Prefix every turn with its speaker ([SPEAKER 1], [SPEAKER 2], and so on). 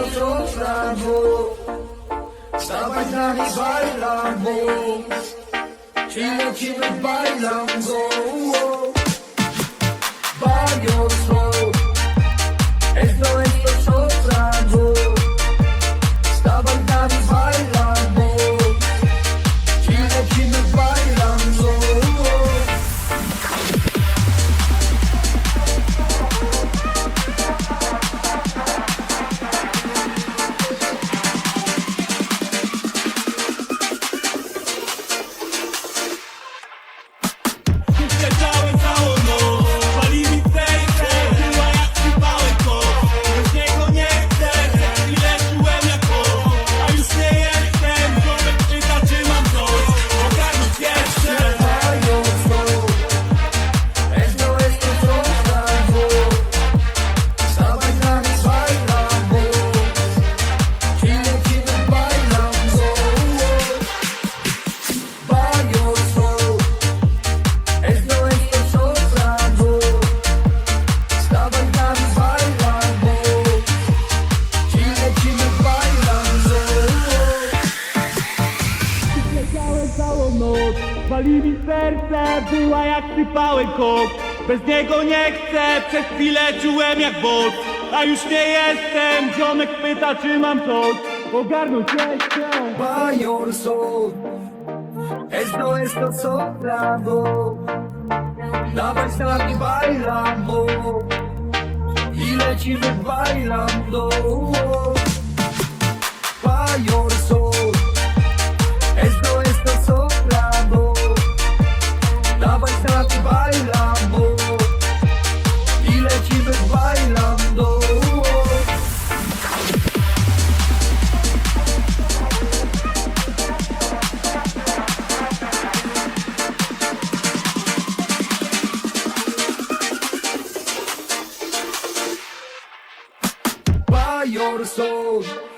[SPEAKER 1] totoong labo Sabay na ibay labo Kino-kino
[SPEAKER 2] bay lang go pali mi serce Była jak przypałem kot Bez niego nie chcę, przez chwilę czułem jak bot A już nie jestem, ziomek pyta czy mam coś. Ogarnąć jeszcze
[SPEAKER 1] Mayor Soul Esto es nosotros Dawaj z nami bailando I lecimy bailando Mayor Soul Mayor Soul